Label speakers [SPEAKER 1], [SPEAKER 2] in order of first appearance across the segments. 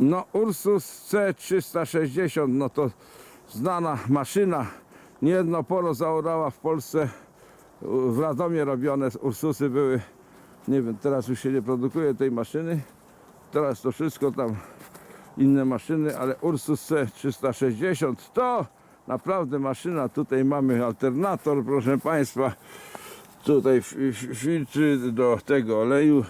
[SPEAKER 1] No Ursus C360, no to znana maszyna. Niejedno poro zaorała w Polsce. W Radomie robione Ursusy były. Nie wiem, teraz już się nie produkuje tej maszyny. Teraz to wszystko tam inne maszyny, ale Ursus C360 to naprawdę maszyna. Tutaj mamy alternator, proszę Państwa. Tutaj filtry do tego oleju,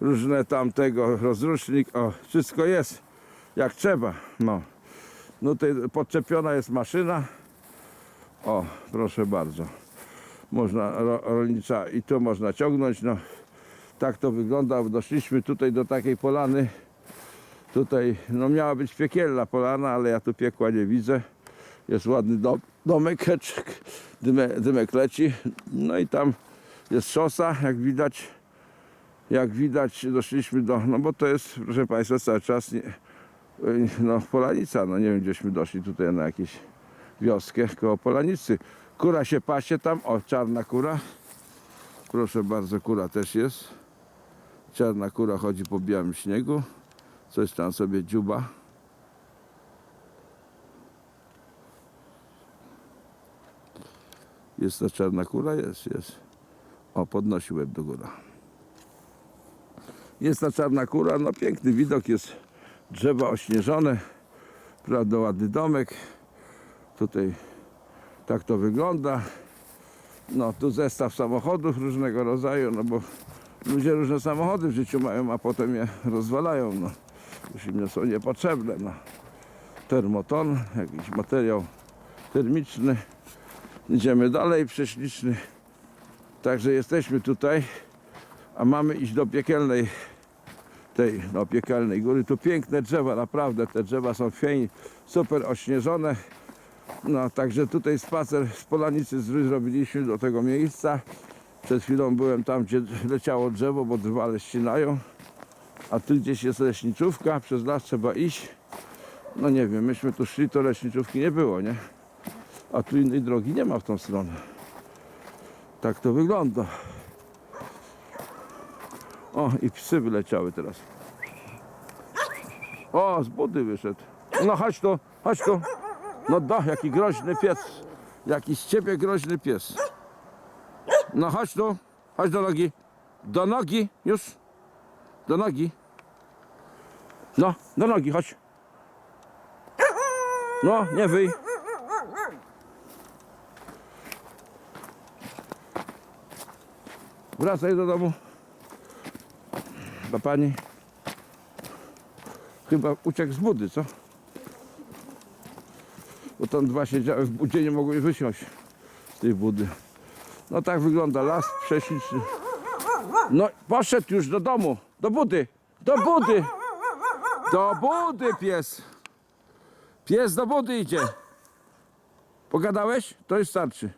[SPEAKER 1] różne tamtego, rozrusznik, o, wszystko jest jak trzeba. No, no tutaj podczepiona jest maszyna. O, proszę bardzo. Można ro, rolnicza i tu można ciągnąć. No, tak to wygląda. Doszliśmy tutaj do takiej polany. Tutaj no, miała być piekielna polana, ale ja tu piekła nie widzę. Jest ładny dom, domek, dymek, dymek leci. No i tam jest szosa, jak widać. Jak widać doszliśmy do, no bo to jest, proszę Państwa, cały czas nie, no, Polanica, no nie wiem, gdzieśmy doszli tutaj na jakieś wioskę koło Polanicy. Kura się pasie tam, o, czarna kura. Proszę bardzo, kura też jest. Czarna kura chodzi po białym śniegu. Coś tam sobie dziuba. Jest ta czarna kura? Jest, jest. O, podnosi łeb do góry. Jest ta czarna kura, no piękny widok, jest drzewa ośnieżone, prawda, ładny domek. Tutaj tak to wygląda. No, tu zestaw samochodów różnego rodzaju, no bo ludzie różne samochody w życiu mają, a potem je rozwalają, no. Już im są niepotrzebne, no. Termoton, jakiś materiał termiczny. Idziemy dalej, prześliczny. Także jesteśmy tutaj, a mamy iść do piekielnej tej no, piekielnej góry. Tu piękne drzewa, naprawdę te drzewa są fajnie, super ośnieżone. No, także tutaj spacer z Polanicy zrobiliśmy do tego miejsca. Przed chwilą byłem tam, gdzie leciało drzewo, bo drwale ścinają. A tu gdzieś jest leśniczówka, przez las trzeba iść. No nie wiem, myśmy tu szli, to leśniczówki nie było, nie? A tu innej drogi nie ma w tą stronę. Tak to wygląda. O, i psy wyleciały teraz. O, z budy wyszedł. No chodź tu, chodź tu. No da, jaki groźny pies. Jaki z ciebie groźny pies. No chodź tu, chodź do nogi. Do nogi, już. Do nogi. No, do nogi, chodź. No, nie wyj. Wracaj do domu. Do pani. Chyba uciekł z budy, co? Bo tam dwa siedziały w budzie, nie mogły wysiąść z tej budy. No tak wygląda las prześliczny. No poszedł już do domu, do budy, do budy. Do budy pies. Pies do budy idzie. Pogadałeś? To już starczy.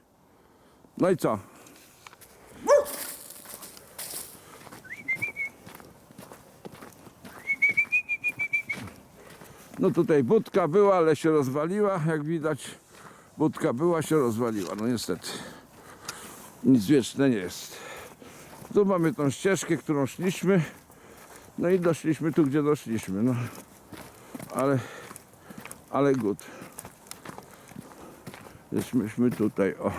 [SPEAKER 1] No i co? No tutaj budka była, ale się rozwaliła, jak widać. Budka była, się rozwaliła, no niestety. Nic wieczne nie jest. Tu mamy tą ścieżkę, którą szliśmy. No i doszliśmy tu, gdzie doszliśmy, no. Ale, ale good. Jesteśmy tutaj, o.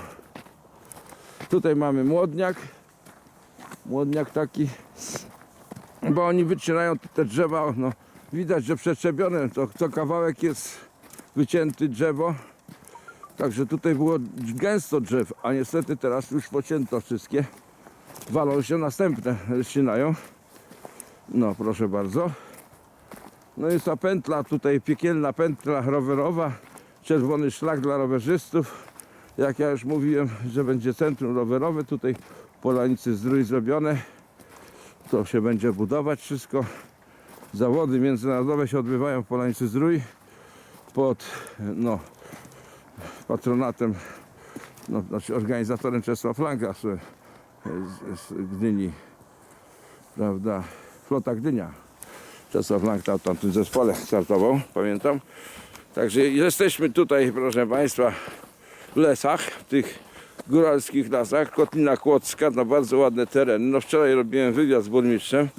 [SPEAKER 1] Tutaj mamy młodniak. Młodniak taki, bo oni wycinają te drzewa, no. Widać, że przeczepione, to co kawałek jest wycięty drzewo. Także tutaj było gęsto drzew, a niestety teraz już pocięto wszystkie. Walą się następne, ścinają. No proszę bardzo. No jest ta pętla tutaj, piekielna pętla rowerowa. Czerwony szlak dla rowerzystów. Jak ja już mówiłem, że będzie centrum rowerowe tutaj Polanicy Zdrój zrobione. To się będzie budować wszystko. Zawody międzynarodowe się odbywają w Polanicy Zdrój pod no, patronatem, no, znaczy organizatorem Czesław Flanka z, z, z Gdyni, prawda, Flota Gdynia. Czesław Flank tam, w tym zespole startował, pamiętam. Także jesteśmy tutaj, proszę Państwa, w lesach, w tych góralskich lasach, Kotlina Kłodzka, no bardzo ładne tereny. No wczoraj robiłem wywiad z burmistrzem,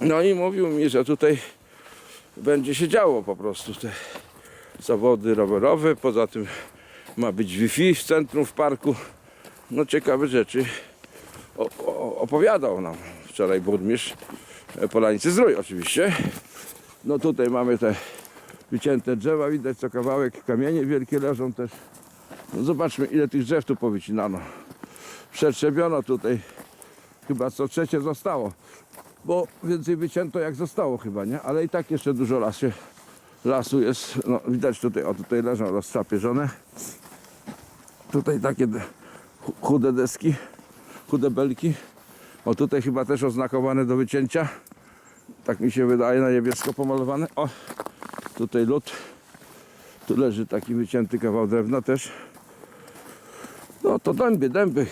[SPEAKER 1] no i mówił mi, że tutaj będzie się działo po prostu te zawody rowerowe. Poza tym ma być Wi-Fi w centrum, w parku. No ciekawe rzeczy o, o, opowiadał nam wczoraj burmistrz e, Polanicy Zdrój oczywiście. No tutaj mamy te wycięte drzewa, widać co kawałek, kamienie wielkie leżą też. No zobaczmy ile tych drzew tu powycinano. Przetrzebiono tutaj, chyba co trzecie zostało, bo więcej wycięto jak zostało chyba, nie? Ale i tak jeszcze dużo lasie, lasu jest, no widać tutaj, o tutaj leżą rozczapieżone. Tutaj takie de- chu- chude deski, chude belki. O tutaj chyba też oznakowane do wycięcia. Tak mi się wydaje, na niebiesko pomalowane. O, tutaj lód. Tu leży taki wycięty kawał drewna też. No to dęby, dęby.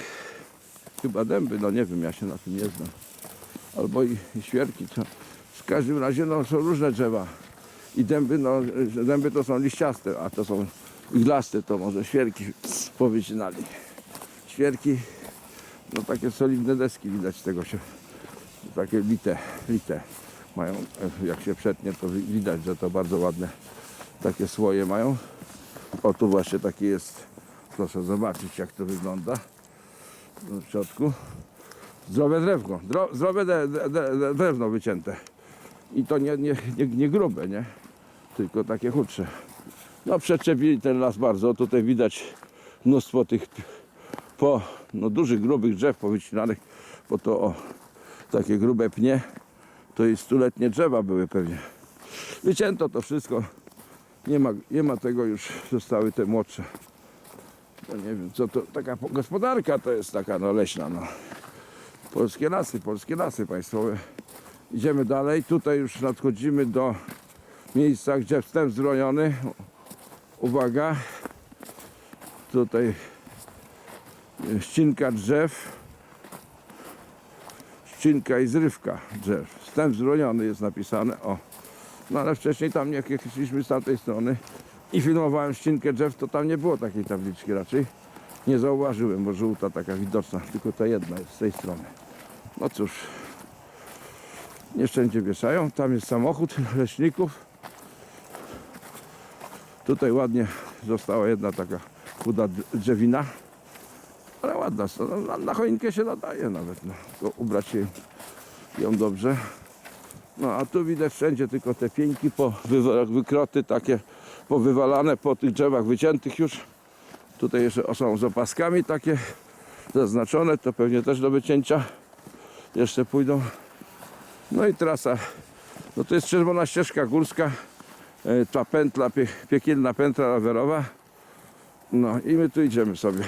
[SPEAKER 1] Chyba dęby, no nie wiem, ja się na tym nie znam. Albo i, i świerki. To w każdym razie no, są różne drzewa. I dęby, no, dęby to są liściaste, a to są iglaste, to może świerki powycinali. Świerki, no takie solidne deski widać tego się, takie lite, lite mają, jak się przetnie to wi- widać, że to bardzo ładne takie słoje mają. O tu właśnie taki jest, proszę zobaczyć jak to wygląda w środku. Zdrowe drewno, dro, zdrowe de, de, de, drewno wycięte. I to nie, nie, nie, nie grube, nie? Tylko takie chudsze. No przeczepili ten las bardzo. Tutaj widać mnóstwo tych po no, dużych, grubych drzew powycinanych, bo to o, takie grube pnie to i stuletnie drzewa były pewnie. Wycięto to wszystko. Nie ma, nie ma tego już, zostały te młodsze. No nie wiem, co to, taka po- gospodarka to jest taka no leśna, no. Polskie lasy, polskie lasy państwowe. Idziemy dalej, tutaj już nadchodzimy do miejsca, gdzie wstęp zrojony. Uwaga, tutaj ścinka drzew, ścinka i zrywka drzew. Wstęp zrojony jest napisane, o. No ale wcześniej tam jak szliśmy z tamtej strony i filmowałem ścinkę drzew, to tam nie było takiej tabliczki raczej. Nie zauważyłem, bo żółta taka widoczna, tylko ta jedna jest z tej strony. No cóż, nie wszędzie wieszają. Tam jest samochód leśników. Tutaj ładnie została jedna taka chuda drzewina. Ale ładna, no, na, na choinkę się nadaje nawet. No. Tylko ubrać się ją dobrze. No a tu widać wszędzie tylko te pieńki po wykroty takie powywalane po tych drzewach wyciętych już. Tutaj jeszcze są z opaskami takie zaznaczone, to pewnie też do wycięcia jeszcze pójdą. No i trasa, no to jest czerwona ścieżka górska, e, ta pętla, pie, piekielna pętla rowerowa. No i my tu idziemy sobie.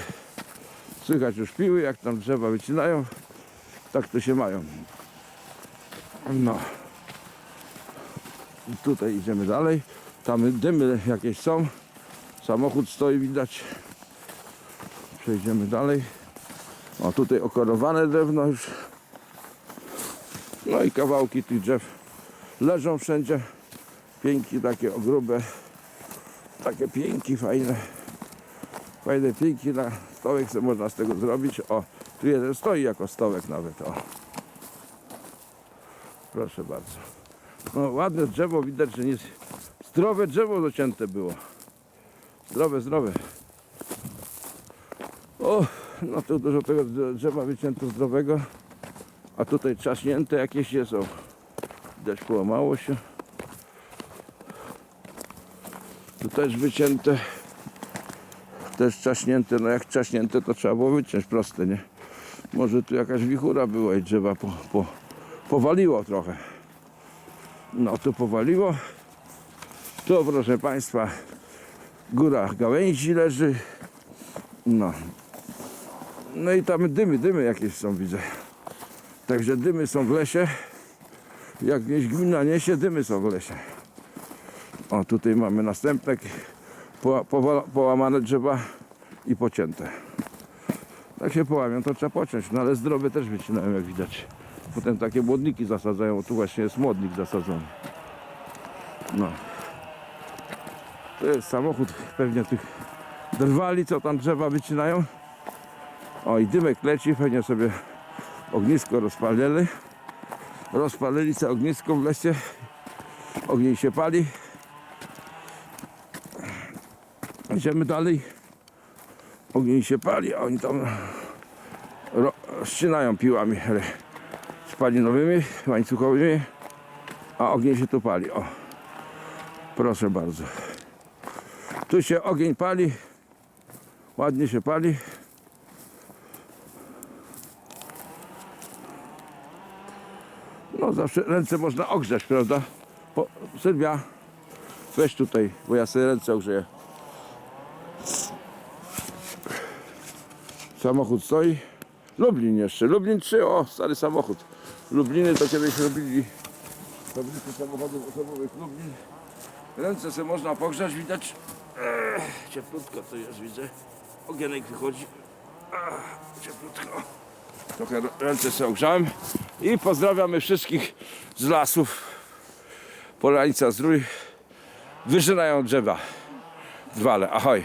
[SPEAKER 1] Słychać już piły, jak tam drzewa wycinają. Tak to się mają. No. I tutaj idziemy dalej. Tam dymy jakieś są. Samochód stoi, widać. Przejdziemy dalej. O, tutaj okorowane drewno już. No i kawałki tych drzew leżą wszędzie. Pięki takie grube. Takie pięki fajne. Fajne pięki na stołek co można z tego zrobić. O, tu jeden stoi jako stołek nawet. O. Proszę bardzo. No ładne drzewo, widać, że nie zdrowe drzewo docięte było. Zdrowe, zdrowe. O, no tu dużo tego drzewa wycięto zdrowego. A tutaj trzaśnięte jakieś jest. O. Widać połamało się. Tu też wycięte. Też trzaśnięte. No jak trzaśnięte to trzeba było wyciąć proste, nie? Może tu jakaś wichura była i drzewa po, po, powaliło trochę. No tu powaliło. Tu proszę Państwa góra gałęzi leży. No. No i tam dymy, dymy jakieś są widzę. Także dymy są w lesie. Jak gdzieś gmina niesie, dymy są w lesie. O, tutaj mamy następne po, powala- połamane drzewa i pocięte. Jak się połamią, to trzeba pociąć. No ale zdrowe też wycinają, jak widać. Potem takie młodniki zasadzają. Tu właśnie jest młodnik zasadzony. No. To jest samochód pewnie tych drwali, co tam drzewa wycinają. O i dymek leci, pewnie sobie ognisko rozpalili. Rozpalili sobie ognisko w lesie Ogień się pali. Idziemy dalej. Ogień się pali, a oni tam ro- ścinają piłami spalinowymi, łańcuchowymi, a ogień się tu pali. O, proszę bardzo. Tu się ogień pali, ładnie się pali. No zawsze ręce można ogrzać, prawda? Po, Sylwia, weź tutaj, bo ja sobie ręce ogrzeję. Samochód stoi. Lublin jeszcze. Lublin 3, o, stary samochód. Lubliny to kiedyś robili fabryki samochodów osobowych Lublin. Ręce sobie można pogrzać, widać. Ech, cieplutko to jest, widzę. Ogienek wychodzi. Ach, cieplutko. Trochę ręce sobie ogrzałem. I pozdrawiamy wszystkich z lasów. Polanica Zdrój. Wyżynają drzewa. Zwale, ahoj.